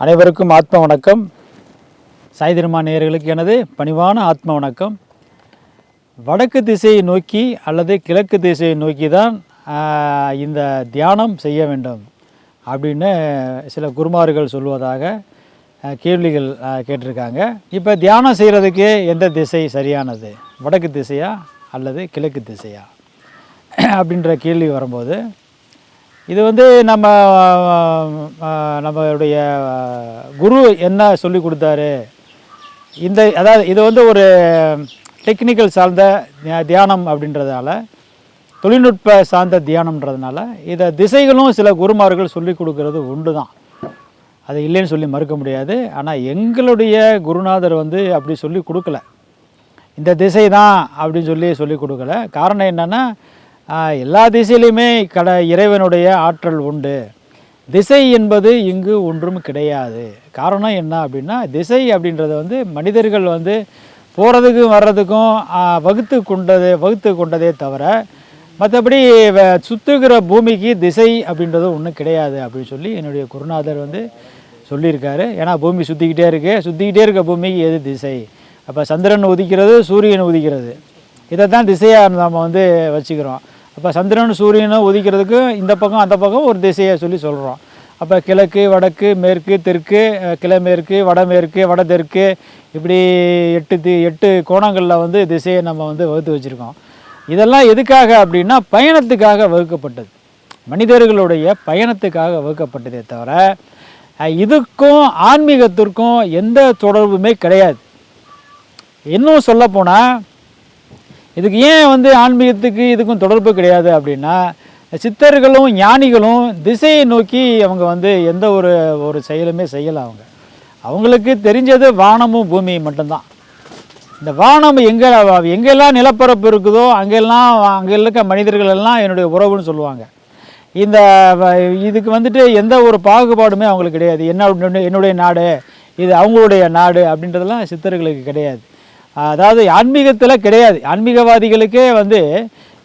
அனைவருக்கும் ஆத்ம வணக்கம். சாய் திருமா நேயர்களுக்கு எனது பணிவான ஆத்ம வணக்கம். வடக்கு திசையை நோக்கி அல்லது கிழக்கு திசையை நோக்கி தான் இந்த தியானம் செய்ய வேண்டும் அப்படின்னு சில குருமார்கள் சொல்வதாக கேள்விகள் கேட்டிருக்காங்க. இப்போ தியானம் செய்கிறதுக்கு எந்த திசை சரியானது? வடக்கு திசையா அல்லது கிழக்கு திசையா? அப்படின்ற கேள்வி வரும்போது இது வந்து நம்ம நம்மளுடைய குரு என்ன சொல்லி கொடுத்தாரு? இந்த அதாவது இது வந்து ஒரு டெக்னிக்கல் சார்ந்த தியானம் அப்படின்றதால தொழில்நுட்ப சார்ந்த தியானம்ன்றதுனால இதை திசைகளும் சில குருமார்கள் சொல்லி கொடுக்கறது உண்டு தான் அது இல்லைன்னு சொல்லி மறுக்க முடியாது. ஆனால் எங்களுடைய குருநாதர் வந்து அப்படி சொல்லி கொடுக்கல. இந்த திசை தான் அப்படின்னு சொல்லி சொல்லி கொடுக்கல. காரணம் என்னென்னா எல்லா திசையிலையுமே கட இறைவனுடைய ஆற்றல் உண்டு. திசை என்பது இங்கு ஒன்றும் கிடையாது. காரணம் என்ன அப்படின்னா திசை அப்படின்றது வந்து மனிதர்கள் வந்து போகிறதுக்கும் வர்றதுக்கும் வகுத்து கொண்டது வகுத்து கொண்டதே தவிர மற்றபடி சுற்றுகிற பூமிக்கு திசை அப்படின்றது ஒன்றும் கிடையாது அப்படின்னு சொல்லி என்னுடைய குருநாதர் வந்து சொல்லியிருக்காரு. ஏன்னா பூமி சுற்றிக்கிட்டே இருக்குது சுற்றிக்கிட்டே இருக்க பூமிக்கு எது திசை? அப்போ சந்திரன் உதிக்கிறது சூரியன் உதிக்கிறது. இதை தான் திசையாக நம்ம வந்து வச்சுக்கிறோம். அப்போ சந்திரன் சூரியனை உதிக்கிறதுக்கு இந்த பக்கம் அந்த பக்கம் ஒரு திசையை சொல்லி சொல்கிறோம் அப்போ கிழக்கு வடக்கு மேற்கு தெற்கு கிழமேற்கு வடமேற்கு வடதெற்கு இப்படி எட்டு தி எட்டு கோணங்களில் வந்து திசையை நம்ம வந்து வகுத்து வச்சுருக்கோம். இதெல்லாம் எதுக்காக அப்படின்னா பயணத்துக்காக வகுக்கப்பட்டது. மனிதர்களுடைய பயணத்துக்காக வகுக்கப்பட்டதே தவிர இதுக்கும் ஆன்மீகத்திற்கும் எந்த தொடர்புமே கிடையாது. இன்னும் சொல்லப்போனால் இதுக்கு ஏன் வந்து ஆன்மீகத்துக்கு இதுக்கும் தொடர்பு கிடையாது அப்படின்னா சித்தர்களும் ஞானிகளும் திசையை நோக்கி அவங்க வந்து எந்த ஒரு ஒரு செயலுமே செய்யலை அவங்க. அவங்களுக்கு தெரிஞ்சது வானமும் பூமியும் மட்டும்தான். இந்த வானம் எங்கே எங்கெல்லாம் நிலப்பரப்பு இருக்குதோ அங்கெல்லாம் அங்கே இருக்க மனிதர்கள் எல்லாம் என்னுடைய உறவுன்னு சொல்லுவாங்க. இந்த வ- இதுக்கு வந்துட்டு எந்த ஒரு பாகுபாடுமே அவங்களுக்கு கிடையாது. என்ன என்னுடைய நாடு இது அவங்களுடைய நாடு அப்படின்றதெல்லாம் சித்தர்களுக்கு கிடையாது. அதாவது ஆன்மீகத்தில் கிடையாது. ஆன்மீகவாதிகளுக்கே வந்து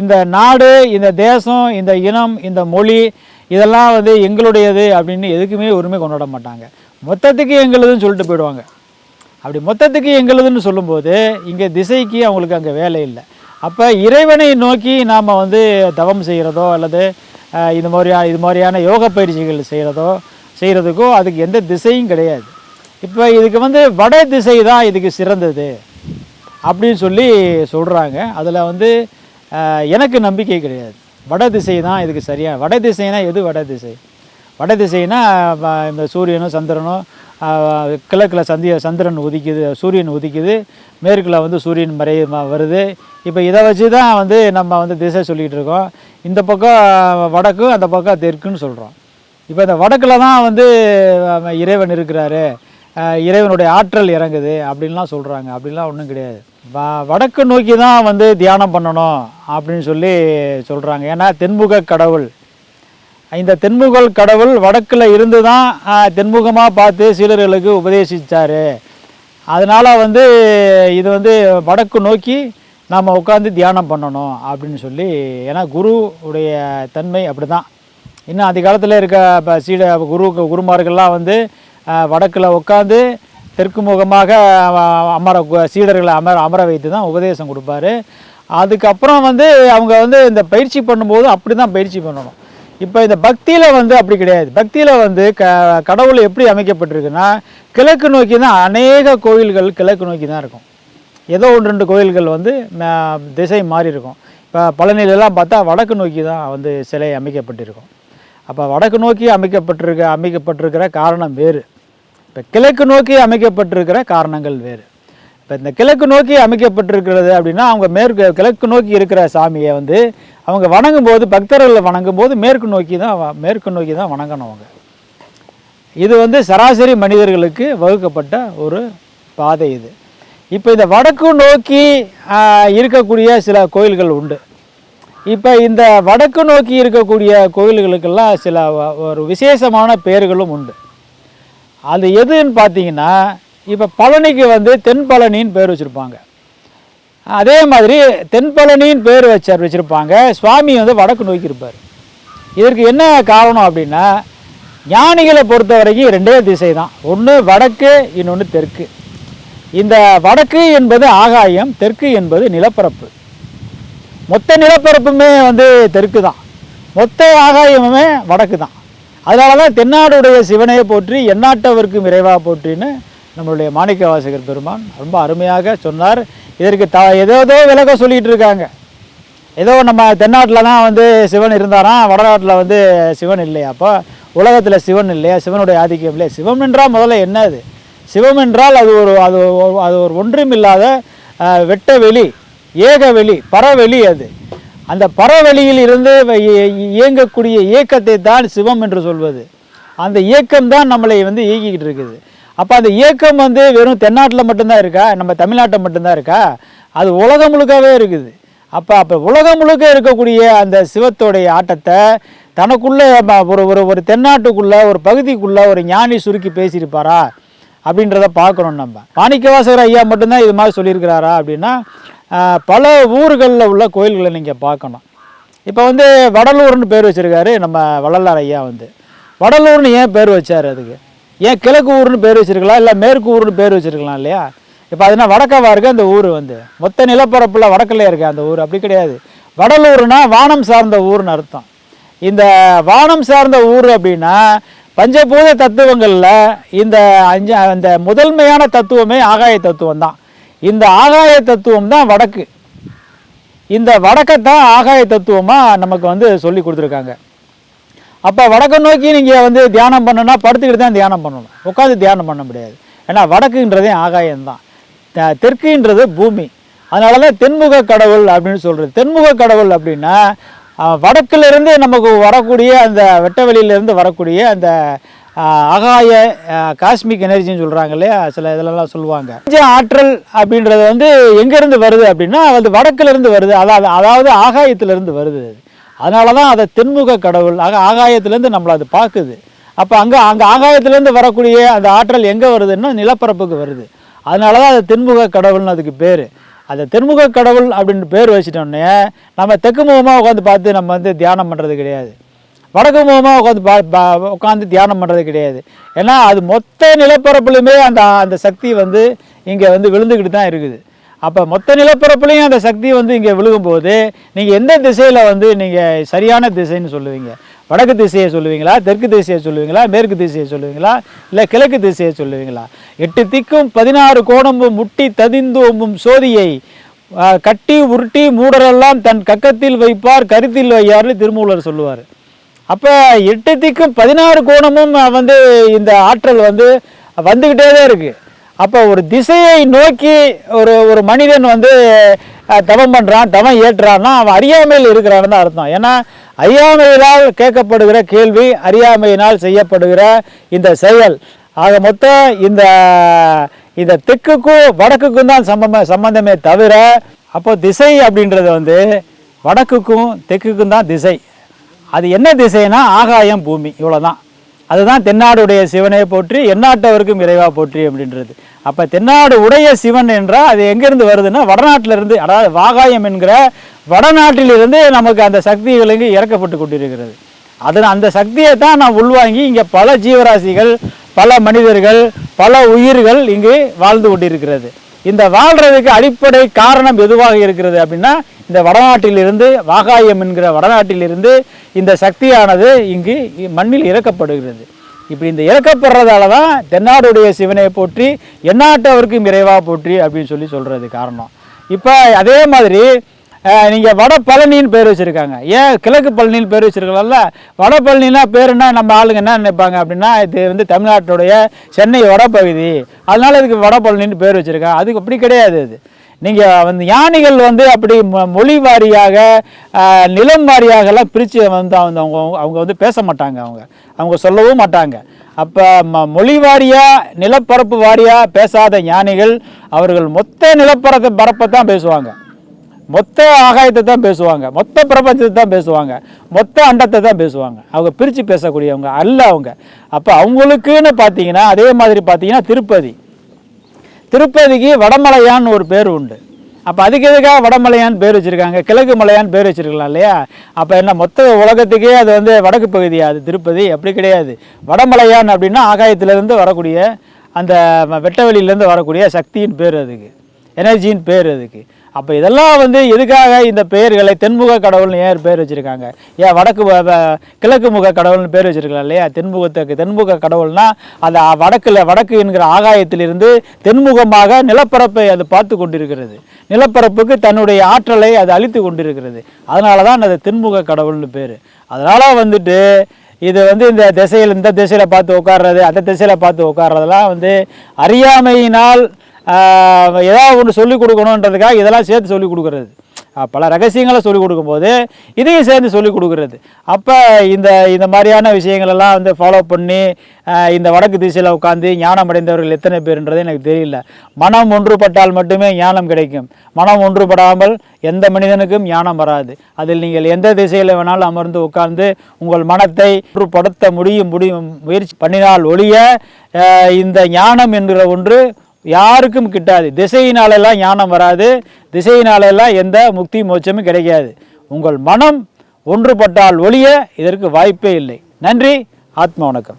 இந்த நாடு இந்த தேசம் இந்த இனம் இந்த மொழி இதெல்லாம் வந்து எங்களுடையது அப்படின்னு எதுக்குமே உரிமை கொண்டாட மாட்டாங்க. மொத்தத்துக்கு எங்களுதுன்னு சொல்லிட்டு போயிடுவாங்க. அப்படி மொத்தத்துக்கு எங்களுதுன்னு சொல்லும்போது இங்கே திசைக்கு அவங்களுக்கு அங்கே வேலை இல்லை. அப்போ இறைவனை நோக்கி நாம் வந்து தவம் செய்கிறதோ அல்லது இது மாதிரியா இது மாதிரியான யோக பயிற்சிகள் செய்கிறதோ செய்கிறதுக்கோ அதுக்கு எந்த திசையும் கிடையாது. இப்போ இதுக்கு வந்து வட திசை தான் இதுக்கு சிறந்தது. அப்படின்னு சொல்லி சொல்கிறாங்க அதில் வந்து எனக்கு நம்பிக்கை கிடையாது. வட திசை தான் இதுக்கு சரியாக வட திசைனா எது வட திசை? வட திசைனா இந்த சூரியனும் சந்திரனும் கிழக்கில் சந்திய சந்திரன் உதிக்குது சூரியன் உதிக்குது மேற்கில் வந்து சூரியன் மறை வருது. இப்போ இதை வச்சு தான் வந்து நம்ம வந்து திசை சொல்லிகிட்டு இருக்கோம். இந்த பக்கம் வடக்கு அந்த பக்கம் தெற்குன்னு சொல்கிறோம் இப்போ இந்த வடக்கில் தான் வந்து இறைவன் இருக்கிறாரு. இறைவனுடைய ஆற்றல் இறங்குது அப்படின்லாம் சொல்கிறாங்க அப்படின்லாம் ஒன்றும் கிடையாது. வடக்கு நோக்கி தான் வந்து தியானம் பண்ணணும் அப்படின்னு சொல்லி சொல்கிறாங்க ஏன்னா தென்முக கடவுள். இந்த தென்முகல் கடவுள் வடக்கில் இருந்து தான் தென்முகமாக பார்த்து சீடர்களுக்கு உபதேசித்தார் அதனால் வந்து இது வந்து வடக்கு நோக்கி நாம் உட்காந்து தியானம் பண்ணணும் அப்படின்னு சொல்லி ஏன்னா குரு உடைய தன்மை அப்படி தான் இன்னும் அந்த காலத்தில் இருக்க இப்போ சீட குரு குருமார்கள்லாம் வந்து வடக்கில் உட்காந்து தெற்கு முகமாக அமர சீடர்களை அமர அமர வைத்து தான் உபதேசம் கொடுப்பாரு. அதுக்கப்புறம் வந்து அவங்க வந்து இந்த பயிற்சி பண்ணும்போது அப்படி தான் பயிற்சி பண்ணணும். இப்போ இந்த பக்தியில் வந்து அப்படி கிடையாது. பக்தியில் வந்து க கடவுள் எப்படி அமைக்கப்பட்டிருக்குன்னா கிழக்கு நோக்கி தான் அநேக கோயில்கள் கிழக்கு நோக்கி தான் இருக்கும். ஏதோ ஒன்று ரெண்டு கோயில்கள் வந்து திசை மாறி இருக்கும். இப்போ பழனிலெல்லாம் பார்த்தா வடக்கு நோக்கி தான் வந்து சிலை அமைக்கப்பட்டிருக்கும். அப்போ வடக்கு நோக்கி அமைக்கப்பட்டிருக்க அமைக்கப்பட்டிருக்கிற காரணம் வேறு. இப்போ கிழக்கு நோக்கி அமைக்கப்பட்டிருக்கிற காரணங்கள் வேறு. இப்போ இந்த கிழக்கு நோக்கி அமைக்கப்பட்டிருக்கிறது அப்படின்னா அவங்க மேற்கு கிழக்கு நோக்கி இருக்கிற சாமியை வந்து அவங்க வணங்கும் போது பக்தர்கள் வணங்கும் போது மேற்கு நோக்கி தான் மேற்கு நோக்கி தான் வணங்கணும் அவங்க. இது வந்து சராசரி மனிதர்களுக்கு வகுக்கப்பட்ட ஒரு பாதை இது. இப்போ இந்த வடக்கு நோக்கி இருக்கக்கூடிய சில கோயில்கள் உண்டு. இப்போ இந்த வடக்கு நோக்கி இருக்கக்கூடிய கோயில்களுக்கெல்லாம் சில வ- ஒரு விசேஷமான பெயர்களும் உண்டு. அது எதுன்னு பார்த்தீங்கன்னா இப்போ பழனிக்கு வந்து தென் பழனின்னு பேர் வச்சுருப்பாங்க. அதே மாதிரி தென்பழனின்னு பேர் வச்சார் வச்சுருப்பாங்க. சுவாமி வந்து வடக்கு நோக்கி இருப்பார். இதற்கு என்ன காரணம் அப்படின்னா ஞானிகளை பொறுத்த வரைக்கும் ரெண்டே திசை தான் ஒன்று வடக்கு இன்னொன்று தெற்கு. இந்த வடக்கு என்பது ஆகாயம் தெற்கு என்பது நிலப்பரப்பு. மொத்த நிலப்பரப்புமே வந்து தெற்கு தான் மொத்த ஆகாயமுமே வடக்கு தான் அதனால தான் தென்னாடுடைய சிவனையை போற்றி எந்நாட்டவர்க்கும் இறைவா போற்றின்னு நம்மளுடைய மாணிக்க வாசகர் பெருமான் ரொம்ப அருமையாக சொன்னார். இதற்கு த ஏதோ விலக சொல்லிகிட்டு இருக்காங்க. ஏதோ நம்ம தென்னாட்டில் தான் வந்து சிவன் இருந்தாராம் வடநாட்டில் வந்து சிவன் இல்லையா? அப்போ உலகத்தில் சிவன் இல்லையா? சிவனுடைய ஆதிக்கம் இல்லையா? சிவம் என்றால் முதல்ல என்ன அது? சிவம் என்றால் அது ஒரு அது அது ஒரு ஒன்றும் இல்லாத வெட்ட வெளி ஏக வெளி பரவெளி அது. அந்த பறவெளியில் இருந்து வ- இயங்கக்கூடிய இயக்கத்தை தான் சிவம் என்று சொல்வது. அந்த இயக்கம் தான் நம்மளை வந்து இயக்கிக்கிட்டு இருக்குது. அப்போ அந்த இயக்கம் வந்து வெறும் தென்னாட்டில் மட்டும்தான் இருக்கா? நம்ம தமிழ்நாட்டில் மட்டும்தான் இருக்கா? அது உலகம் முழுக்கவே இருக்குது. அப்போ அப்போ உலகம் முழுக்க இருக்கக்கூடிய அந்த சிவத்தோடைய ஆட்டத்தை தனக்குள்ளே ஒரு ஒரு ஒரு தென்னாட்டுக்குள்ளே ஒரு பகுதிக்குள்ளே ஒரு ஞானி சுருக்கி பேசியிருப்பாரா? அப்படின்றத பார்க்கணும் நம்ம. மாணிக்கவாசகர் ஐயா மட்டும்தான் இது மாதிரி சொல்லியிருக்கிறாரா அப்படின்னா பல ஊர்களில் உள்ள கோயில்களை நீங்கள் பார்க்கணும். இப்போ வந்து வடலூர்னு பேர் வச்சுருக்காரு நம்ம வள்ளலார் ஐயா வந்து. வடலூர்னு ஏன் பேர் வச்சார் அதுக்கு? ஏன் கிழக்கு ஊர்னு பேர் வச்சிருக்கலாம் இல்லை மேற்கு ஊர்னு பேர் வச்சுருக்கலாம் இல்லையா? இப்போ அதுனா வடக்கவா இருக்குது அந்த ஊர் வந்து. மொத்த நிலப்பரப்பில் வடக்கிலே இருக்குது அந்த ஊர். அப்படி கிடையாது. வடலூர்னா வானம் சார்ந்த ஊர்னு அர்த்தம். இந்த வானம் சார்ந்த ஊர் அப்படின்னா பஞ்சபூத தத்துவங்களில் இந்த அஞ்சு அந்த முதன்மையான தத்துவமே ஆகாய தத்துவம் தான். இந்த ஆகாய தத்துவம் தான் வடக்கு. இந்த வடக்கைத்தான் ஆகாய தத்துவமாக நமக்கு வந்து சொல்லி கொடுத்துருக்காங்க. அப்போ வடக்கை நோக்கி நீங்கள் வந்து தியானம் பண்ணணும்னா படுத்துக்கிட்டு தான் தியானம் பண்ணணும். உட்காந்து தியானம் பண்ண முடியாது. ஏன்னா வடக்குன்றதே ஆகாயம்தான். தெற்குன்றது பூமி. அதனால தான் தென்முக கடவுள் அப்படின்னு சொல்கிறது தென்முக கடவுள் அப்படின்னா அஹ், வடக்குலேருந்து நமக்கு வரக்கூடிய அந்த வெட்டவெளியிலேருந்து வரக்கூடிய அந்த ஆகாய காஸ்மிக் எனர்ஜின்னு சொல்கிறாங்க இல்லையா? சில இதிலெல்லாம் சொல்லுவாங்க. பஞ்ச ஆற்றல் அப்படின்றது வந்து எங்கேருந்து வருது அப்படின்னா அது வடக்குலேருந்து வருது. அதாவது அதாவது ஆகாயத்திலிருந்து வருது. அது அதனால தான் அதை தென்முக கடவுள் ஆக ஆகாயத்திலேருந்து நம்மளை அது பார்க்குது. அப்போ அங்கே அங்கே ஆகாயத்திலேருந்து வரக்கூடிய அந்த ஆற்றல் எங்கே வருதுன்னா நிலப்பரப்புக்கு வருது. அதனால தான் அது தென்முக கடவுள்னு அதுக்கு பேர். அந்த தென்முக கடவுள் அப்படின்னு பேர் வச்சிட்டோன்னே நம்ம தெற்கு முகமாக உட்காந்து பார்த்து நம்ம வந்து தியானம் பண்ணுறது கிடையாது. வடக்கு முகமாக உட்காந்து பா உட்காந்து தியானம் பண்ணுறது கிடையாது. ஏன்னா அது மொத்த நிலப்பரப்புலையுமே அந்த அந்த சக்தி வந்து இங்கே வந்து விழுந்துக்கிட்டு தான் இருக்குது. அப்போ மொத்த நிலப்பரப்புலையும் அந்த சக்தி வந்து இங்கே விழுகும்போது நீங்கள் எந்த திசையில் வந்து நீங்கள் சரியான திசைன்னு சொல்லுவீங்க? வடக்கு திசையை சொல்லுவீங்களா? தெற்கு திசையை சொல்லுவீங்களா? மேற்கு திசையை சொல்லுவீங்களா? இல்லை கிழக்கு திசையை சொல்லுவீங்களா? எட்டு திக்கும் பதினாறு கோணமும் முட்டி ததிந்தோம்பும் சோதியை கட்டி உருட்டி மூடரெல்லாம் தன் கக்கத்தில் வைப்பார் கருத்தில் வையார்னு திருமூலர் சொல்லுவார். அப்போ எட்டு திக்கும் பதினாறு கோணமும் வந்து இந்த ஆற்றல் வந்து வந்துக்கிட்டே தான் இருக்குது அப்போ ஒரு திசையை நோக்கி ஒரு ஒரு மனிதன் வந்து தவம் பண்ணுறான் தவம் ஏற்றுறான்னா அவன் அறியாமையில் இருக்கிறான்னு தான் அர்த்தம். ஏன்னா அறியாமையினால் கேட்கப்படுகிற கேள்வி அறியாமையினால் செய்யப்படுகிற இந்த செயல் ஆக மொத்தம் இந்த இந்த தெற்குக்கும் வடக்குக்கும் தான் சம்பம சம்பந்தமே தவிர அப்போ திசை அப்படின்றது வந்து வடக்குக்கும் தெற்குக்கும் தான் திசை. அது என்ன திசைனா ஆகாயம் பூமி. இவ்வளோதான் அதுதான் தென்னாடுடைய சிவனை போற்றி எந்நாட்டவருக்கும் இறைவா போற்றி அப்படின்றது. அப்போ தென்னாடு உடைய சிவன் என்றால் அது எங்கேருந்து வருதுன்னா வடநாட்டிலிருந்து அதாவது வாகாயம் என்கிற வடநாட்டிலிருந்து நமக்கு அந்த சக்திகள் இங்கு இறக்கப்பட்டு கொண்டிருக்கிறது. அதில் அந்த சக்தியை தான் நான் உள்வாங்கி இங்கே பல ஜீவராசிகள் பல மனிதர்கள் பல உயிர்கள் இங்கு வாழ்ந்து கொண்டிருக்கிறது. இந்த வாழ்கிறதுக்கு அடிப்படை காரணம் எதுவாக இருக்கிறது அப்படின்னா இந்த வடநாட்டிலிருந்து வாகாயம் என்கிற வடநாட்டிலிருந்து இந்த சக்தியானது இங்கு மண்ணில் இறக்கப்படுகிறது. இப்படி இந்த இறக்கப்படுறதால தான் தென்னாடுடைய சிவனை போற்றி எந்நாட்டவருக்கும் இறைவா போற்றி அப்படின்னு சொல்லி சொல்கிறது காரணம். இப்போ அதே மாதிரி நீங்கள் வட பழனின்னு பேர் வச்சுருக்காங்க. ஏன் கிழக்கு பழனின்னு பேர் வச்சுருக்கலாம்ல? வட பழனினா பேருன்னா நம்ம ஆளுங்க என்ன நினைப்பாங்க அப்படின்னா இது வந்து தமிழ்நாட்டுடைய சென்னை வடப்பகுதி அதனால் இதுக்கு வட பழனின்னு பேர் வச்சுருக்காங்க. அதுக்கு அப்படி கிடையாது அது. நீங்கள் வந்து யானைகள் வந்து அப்படி மொ- மொழி வாரியாக நிலம் வாரியாகலாம் பிரித்து வந்து அவங்க அவங்க அவங்க வந்து பேச மாட்டாங்க அவங்க. அவங்க சொல்லவும் மாட்டாங்க. அப்போ ம மொழி வாரியாக நிலப்பரப்பு வாரியாக பேசாத ஞானிகள் அவர்கள் மொத்த நிலப்பரத்தை பரப்பை தான் பேசுவாங்க. மொத்த ஆகாயத்தை தான் பேசுவாங்க. மொத்த பிரபஞ்சத்தை தான் பேசுவாங்க. மொத்த அண்டத்தை தான் பேசுவாங்க. அவங்க பிரித்து பேசக்கூடியவங்க அல்ல அவங்க. அப்போ அவங்களுக்குன்னு பார்த்தீங்கன்னா அதே மாதிரி பார்த்தீங்கன்னா திருப்பதி. திருப்பதிக்கு வடமலையான்னு ஒரு பேர் உண்டு. அப்போ அதுக்கு எதுக்காக வடமலையான்னு பேர் வச்சுருக்காங்க? கிழக்கு மலையான்னு பேர் வச்சுருக்கலாம் இல்லையா? அப்போ என்ன மொத்த உலகத்துக்கே அது வந்து வடக்கு பகுதியா? அது திருப்பதி அப்படி கிடையாது. வடமலையான் அப்படின்னா ஆகாயத்திலேருந்து வரக்கூடிய அந்த வெட்டவெளியிலேருந்து வரக்கூடிய சக்தியின் பேர் அதுக்கு. எனர்ஜியின் பேர் அதுக்கு. அப்போ இதெல்லாம் வந்து எதுக்காக இந்த பெயர்களை தென்முக கடவுள்னு ஏன் பேர் வச்சுருக்காங்க? ஏன் வடக்கு வ- கிழக்கு முக கடவுள்னு பேர் வச்சுருக்கலாம் இல்லையா? தென்முகத்துக்கு தென்முக கடவுள்னா அந்த வடக்கில் வடக்கு என்கிற ஆகாயத்திலிருந்து தென்முகமாக நிலப்பரப்பை அது பார்த்து கொண்டிருக்கிறது. நிலப்பரப்புக்கு தன்னுடைய ஆற்றலை அது அழித்து கொண்டிருக்கிறது. அதனால தான் அது தென்முக கடவுள்னு பேர். அதனால் வந்துட்டு இது வந்து இந்த திசையில் இந்த திசையில் பார்த்து உட்கார்றது அந்த திசையில் பார்த்து உட்கார்றதெல்லாம் வந்து அறியாமையினால் ஏதாவது ஒன்று சொல்லிக் கொடுக்கணுன்றதுக்காக இதெல்லாம் சேர்த்து சொல்லிக் கொடுக்கறது. பல ரகசியங்களை சொல்லிக் கொடுக்கும்போது இதையும் சேர்ந்து சொல்லிக் கொடுக்கறது. அப்போ இந்த இந்த மாதிரியான விஷயங்களெல்லாம் வந்து ஃபாலோ பண்ணி இந்த வடக்கு திசையில் உட்காந்து ஞானம் அடைந்தவர்கள் எத்தனை பேருன்றது எனக்கு தெரியல. மனம் ஒன்றுபட்டால் மட்டுமே ஞானம் கிடைக்கும். மனம் ஒன்றுபடாமல் எந்த மனிதனுக்கும் ஞானம் வராது. அதில் நீங்கள் எந்த திசையில் வேணாலும் அமர்ந்து உட்கார்ந்து உங்கள் மனத்தை ஒன்றுபடுத்த முடியும் முடியும் முயற்சி பண்ணினால் ஒழிய இந்த ஞானம் என்கிற ஒன்று யாருக்கும் கிட்டாது. திசையினாலெல்லாம் ஞானம் வராது. திசையினாலெல்லாம் எந்த முக்தி மோட்சமும் கிடைக்காது. உங்கள் மனம் ஒன்றுபட்டால் ஒழிய இதற்கு வாய்ப்பே இல்லை. நன்றி. ஆத்ம வணக்கம்.